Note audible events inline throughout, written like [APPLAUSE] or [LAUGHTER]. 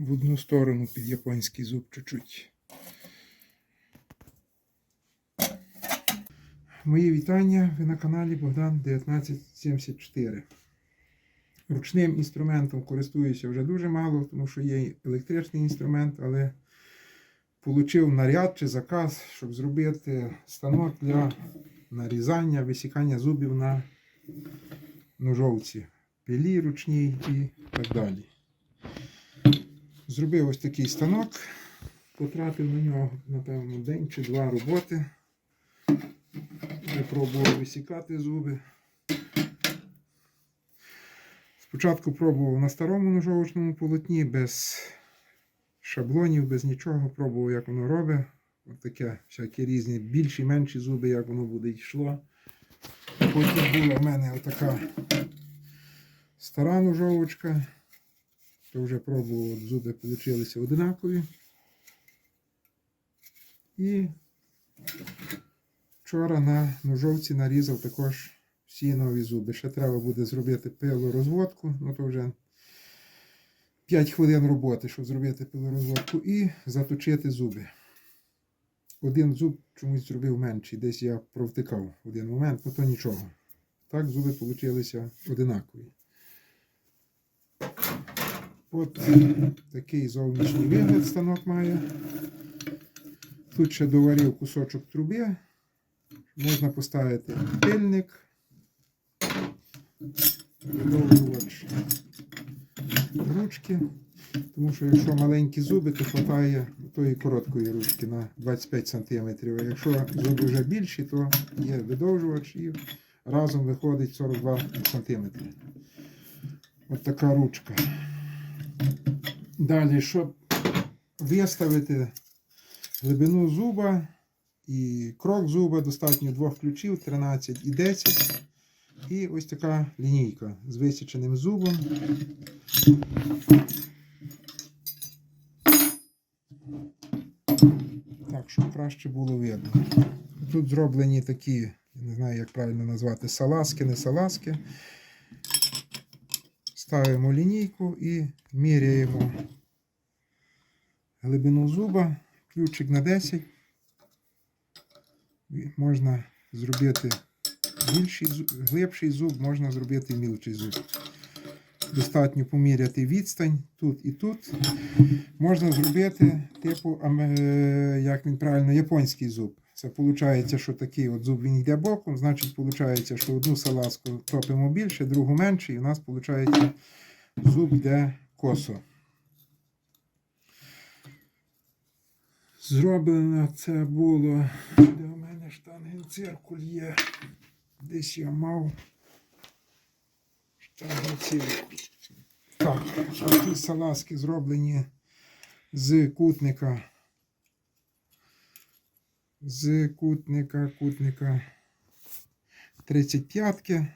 в одну сторону під японський зуб чуть-чуть. Мої вітання. Ви на каналі Богдан 1974. Ручним інструментом користуюся вже дуже мало, тому що є електричний інструмент, але отримав наряд чи заказ, щоб зробити станок для нарізання, висікання зубів на ножовці, пилі ручній і так далі. Зробив ось такий станок, потратив на нього, напевно, день чи два роботи. Вже пробував висікати зуби. Спочатку пробував на старому ножовочному полотні, без шаблонів, без нічого. Пробував, як воно робить. Ось таке всякі різні, більші, менші зуби, як воно буде йшло. Потім була в мене отака стара ножовочка. То вже пробував, зуби вийшли одинакові. І вчора на ножовці нарізав також всі нові зуби. Ще треба буде зробити пилорозводку, ну то вже 5 хвилин роботи, щоб зробити пилорозводку і заточити зуби. Один зуб чомусь зробив менший, десь я провтикав в один момент, ну то нічого. Так зуби вийшли одинакові. От такий зовнішній вигляд станок має. Тут ще доварив кусочок труби. Можна поставити пильник, видовжувач ручки. Тому що якщо маленькі зуби, то вистачає тої короткої ручки на 25 см. А якщо зуби вже більші, то є видовжувач і разом виходить 42 см. От така ручка. Далі, щоб виставити глибину зуба і крок зуба, достатньо двох ключів 13 і 10. І ось така лінійка з висіченим зубом. Так, щоб краще було видно. Тут зроблені такі, не знаю, як правильно назвати, салазки, не салазки. Ставимо лінійку і міряємо глибину зуба, ключик на 10. І Можна зробити більший глибший зуб, можна зробити мілший зуб. Достатньо поміряти відстань тут і тут. Можна зробити, типу, як він правильно, японський зуб. Це виходить, що такий от зуб він йде боком, значить, виходить, що одну салазку топимо більше, другу менше, і у нас виходить зуб йде косо. Зроблено це було. Де у мене штангенциркуль є. Десь я мав штангенциркуль. Так, такі салазки зроблені з кутника. З кутника, кутника 35-ки.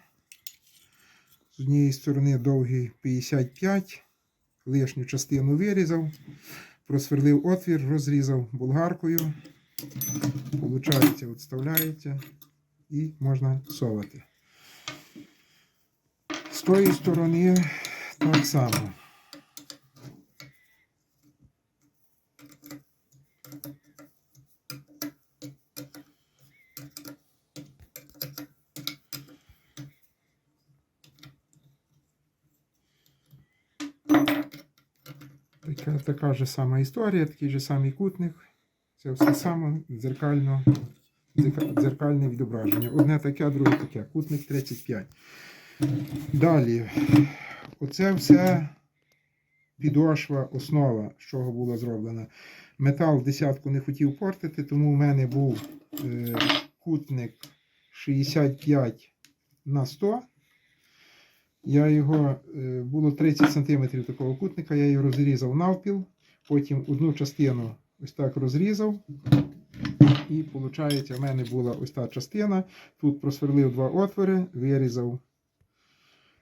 З однієї сторони довгий 55, лишню частину вирізав, просверлив отвір, розрізав болгаркою. Получається, от вставляється і можна совати. З тої сторони так само. Така, така ж сама історія, такий же самий кутник. Це все саме дзеркально, дзеркальне відображення. Одне таке, друге таке. Кутник 35. Далі. Оце все підошва, основа, з чого була зроблена. Метал десятку не хотів портити, тому в мене був е, кутник 65 на 100. Я його, е, було 30 см такого кутника, я його розрізав навпіл, потім одну частину ось так розрізав. І виходить, в мене була ось та частина. Тут просверлив два отвори, вирізав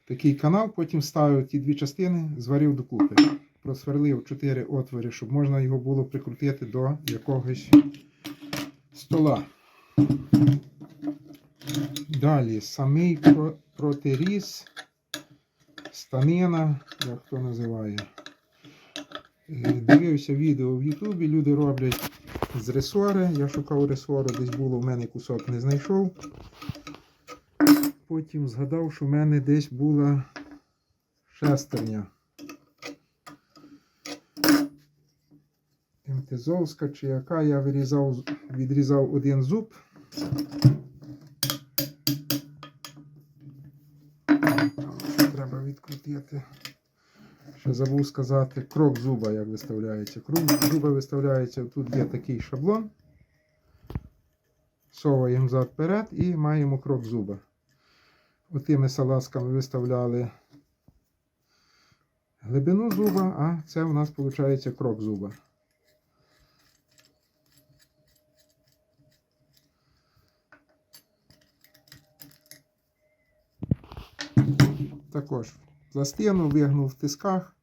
такий канал, потім ставив ті дві частини, зварив докупи. Просверлив 4 отвори, щоб можна його було прикрутити до якогось стола. Далі самий про- протиріз, станина, як хто називає. Е, Дивився відео в Ютубі, люди роблять з ресори. Я шукав ресору, десь було в мене кусок не знайшов. Потім згадав, що в мене десь була шестерня. МТЗовська чи яка я вирізав, відрізав один зуб. Відкрутити? Ще забув сказати, крок зуба як виставляється. Крок зуба виставляється, тут є такий шаблон. Соваємо зад вперед і маємо крок зуба. Отими салазками виставляли глибину зуба, а це у нас виходить крок зуба. Також пластину вигнув в тисках.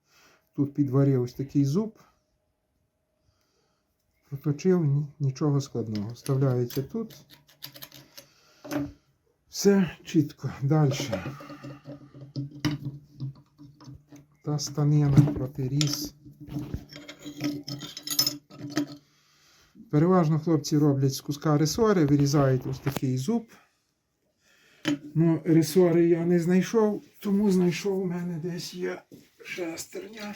Тут підварив ось такий зуб. Проточив, нічого складного. Вставляється тут. Все чітко. Далі. Та станина протиріз. Переважно хлопці роблять з куска ресори, вирізають ось такий зуб. Ну, ресори я не знайшов, тому знайшов у мене десь є шестерня.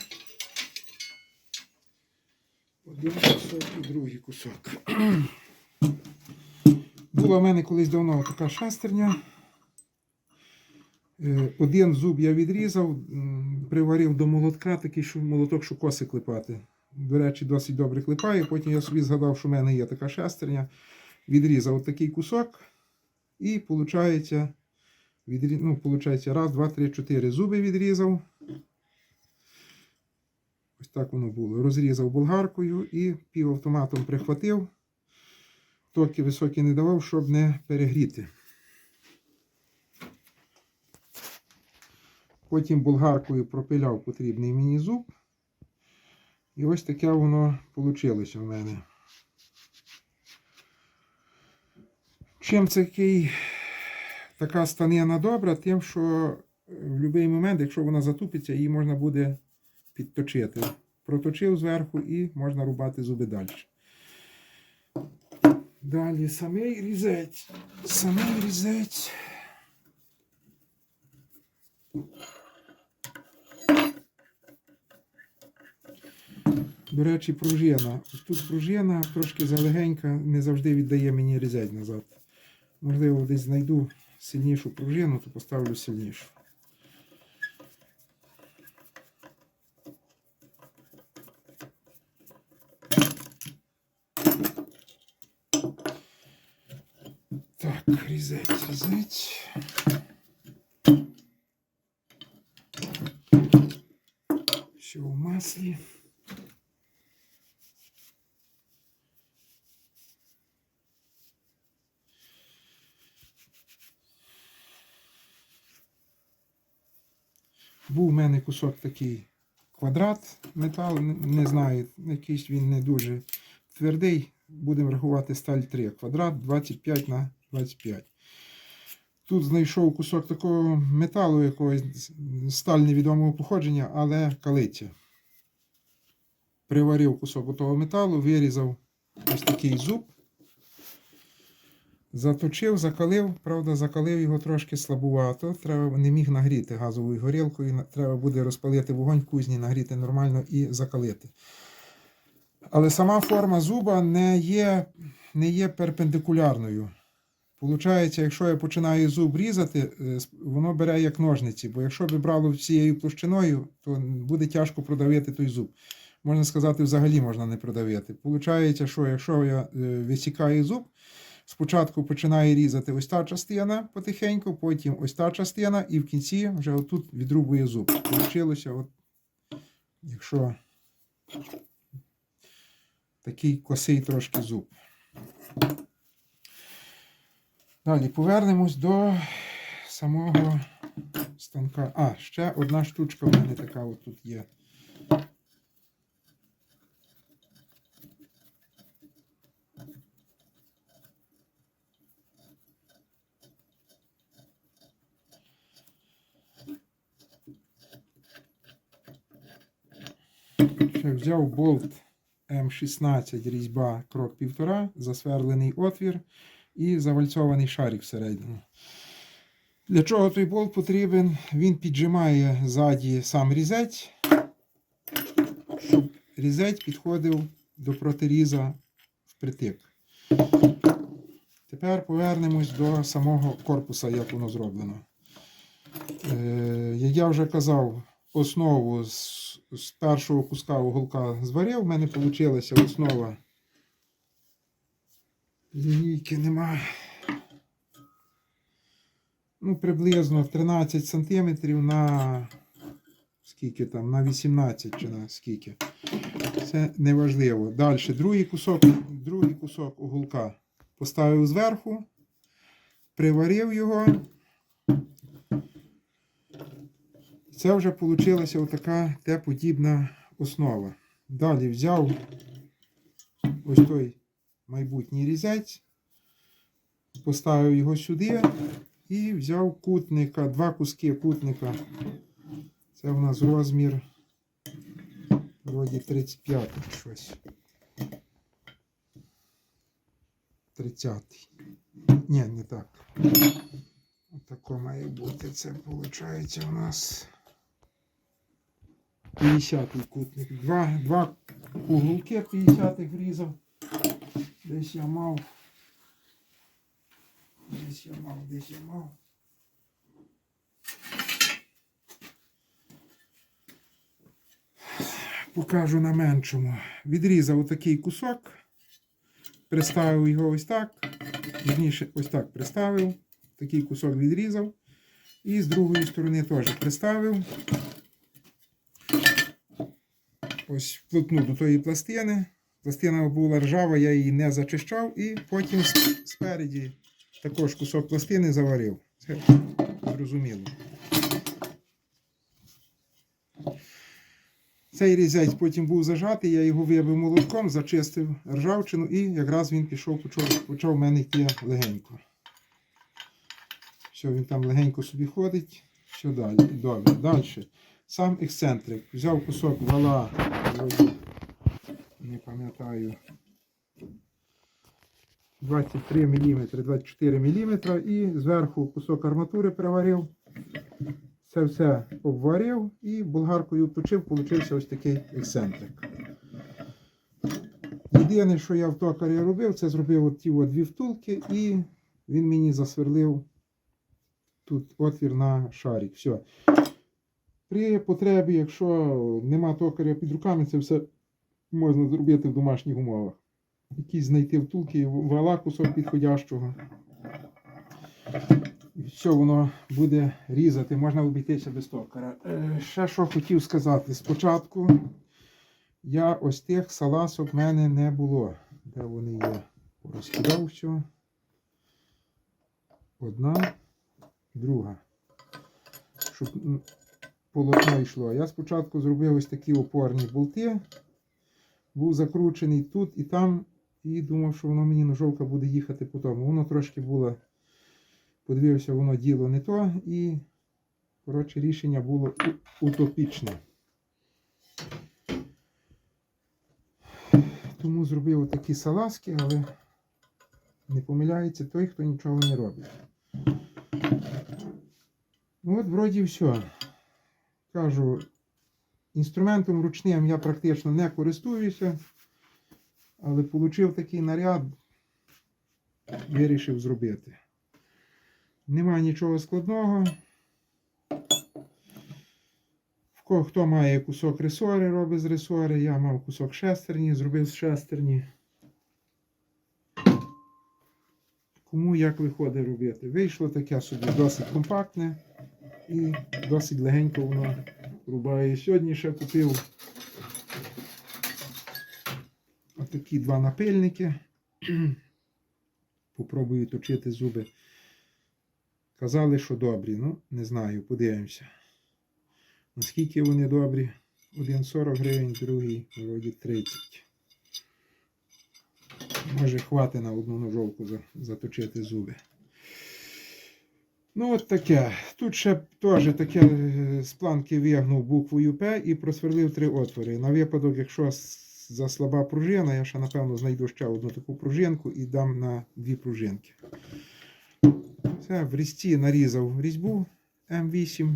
Один кусок і другий кусок. Була в мене колись давно така шестерня. Е, Один зуб я відрізав, приварив до молотка, такий що молоток, що коси клепати. До речі, досить добре клепає. Потім я собі згадав, що в мене є така шестерня. Відрізав такий кусок. І виходить, відрі... ну, виходить, раз, два, три, чотири зуби відрізав. Ось так воно було. Розрізав болгаркою і півавтоматом прихватив. Токи високі не давав, щоб не перегріти. Потім болгаркою пропиляв потрібний мені зуб. І ось таке воно вийшло в мене. Чим такий, така станина добра, тим, що в будь-який момент, якщо вона затупиться, її можна буде підточити. Проточив зверху і можна рубати зуби далі. Далі самий різець. Самий різець. До речі, пружина. Тут пружина трошки залегенька, не завжди віддає мені різець назад. Можливо, десь знайду сильнішу пружину, то поставлю сильнішу. Так, різець, різець. Все в маслі. Був у мене кусок такий квадрат металу, не- знаю, якийсь він не дуже твердий. Будемо рахувати сталь 3. Квадрат 25 на 25. Тут знайшов кусок такого металу, якогось сталь невідомого походження, але калиця. Приварив кусок того металу, вирізав ось такий зуб. Заточив, закалив, правда, закалив його трошки слабувато. Треба не міг нагріти газовою горілкою. Треба буде розпалити вогонь в кузні, нагріти нормально і закалити. Але сама форма зуба не є, не є перпендикулярною. Получається, якщо я починаю зуб різати, е, воно бере як ножниці, бо якщо би брало всією площиною, то буде тяжко продавити той зуб. Можна сказати, взагалі можна не продавити. Получається, що якщо я е, висікаю зуб, спочатку починаю різати ось та частина потихеньку, потім ось та частина, і в кінці вже отут відрубує зуб. Получилося, от, якщо такий косий трошки зуб. Далі повернемось до самого станка. А, ще одна штучка в мене така от тут є. Ще взяв болт М16 різьба крок 1,5, засверлений отвір і завальцований шарик всередину. Для чого той болт потрібен? Він піджимає ззаді сам різець, щоб різець підходив до протиріза впритик. Тепер повернемось до самого корпуса, як воно зроблено. Е, як я вже казав, основу з, з першого куска уголка зварив. У мене вийшла основа. Лінійки нема. Ну, приблизно 13 см на скільки там, на 18 чи на скільки. Це неважливо. Далі, другий кусок, другий кусок уголка поставив зверху, приварив його. Це вже вийшла отака Т-подібна основа. Далі взяв ось той майбутній різець, поставив його сюди і взяв кутника, два куски кутника. Це у нас розмір вроді 35 щось. 30. Ні, не так. Отако має бути. Це виходить у нас 50-й кутник. Два, два уголки 50-х врізав. Десь я мав. Десь я мав, десь я мав. Покажу на меншому. Відрізав отакий кусок, приставив його ось так. Вірніше, ось так приставив. Такий кусок відрізав. І з другої сторони теж приставив. Ось вплотну до тої пластини. Пластина була ржава, я її не зачищав, і потім спереді також кусок пластини заварив. Це зрозуміло. Цей різець потім був зажатий, я його вибив молотком, зачистив ржавчину і якраз він пішов, почав, почав в мене йти легенько. Все, він там легенько собі ходить. Все далі. Добре. Далі. Сам ексцентрик. Взяв кусок вала, не пам'ятаю. 23 мм, 24 мм і зверху кусок арматури приварив. Це все обварив і болгаркою точив, получився ось такий ексцентрик. Єдине, що я в токарі робив, це зробив от ті от дві втулки, і він мені засверлив тут отвір на шарик. Все. При потребі, якщо нема токаря під руками, це все можна зробити в домашніх умовах. Якісь знайти втулки, вала кусок підходящого. Все воно буде різати, можна обійтися без токаря. Е, ще що хотів сказати. Спочатку я ось тих саласок в мене не було. Де вони є? Розкидав все. Одна, друга. Щоб полотно йшло. Я спочатку зробив ось такі опорні болти. Був закручений тут і там, і думав, що воно мені ножовка буде їхати по тому. Воно трошки було, подивився, воно діло не то, і коротше, рішення було утопічне. Тому зробив такі салазки, але не помиляється той, хто нічого не робить. Ну от, вроді, все. Кажу, інструментом ручним я практично не користуюся, але отримав такий наряд, вирішив зробити. Нема нічого складного. Хто має кусок ресори, робить з ресори. Я мав кусок шестерні, зробив з шестерні. Кому як виходить робити? Вийшло таке собі досить компактне і досить легенько воно рубає. Сьогодні ще купив отакі два напильники. [CLEARS THROAT] Попробую точити зуби. Казали, що добрі. Ну, не знаю, подивимося. Наскільки вони добрі? Один 40 гривень, другий вроді 30. Може, хватить на одну ножовку заточити зуби. Ну, от таке. Тут ще теж таке е, з планки вигнув буквою П і просверлив три отвори. На випадок, якщо заслаба пружина, я ще напевно знайду ще одну таку пружинку і дам на дві пружинки. Все, в різці нарізав різьбу М8,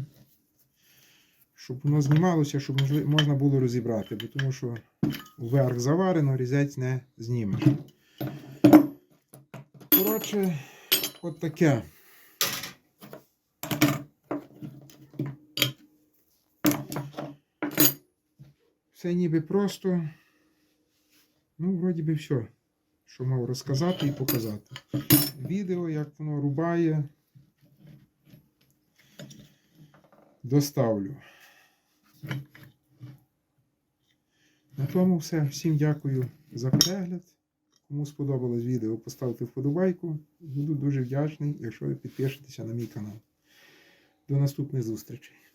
щоб воно знімалося, щоб можна було розібрати, бо тому що вверх заварено, різець не знімеш. Коротше, от таке. Все ніби просто. Ну, вроді би все, що мав розказати і показати. Відео, як воно рубає, доставлю. На тому все. Всім дякую за перегляд. Кому сподобалось відео, поставте вподобайку. Буду дуже вдячний, якщо ви підпишетеся на мій канал. До наступних зустрічей.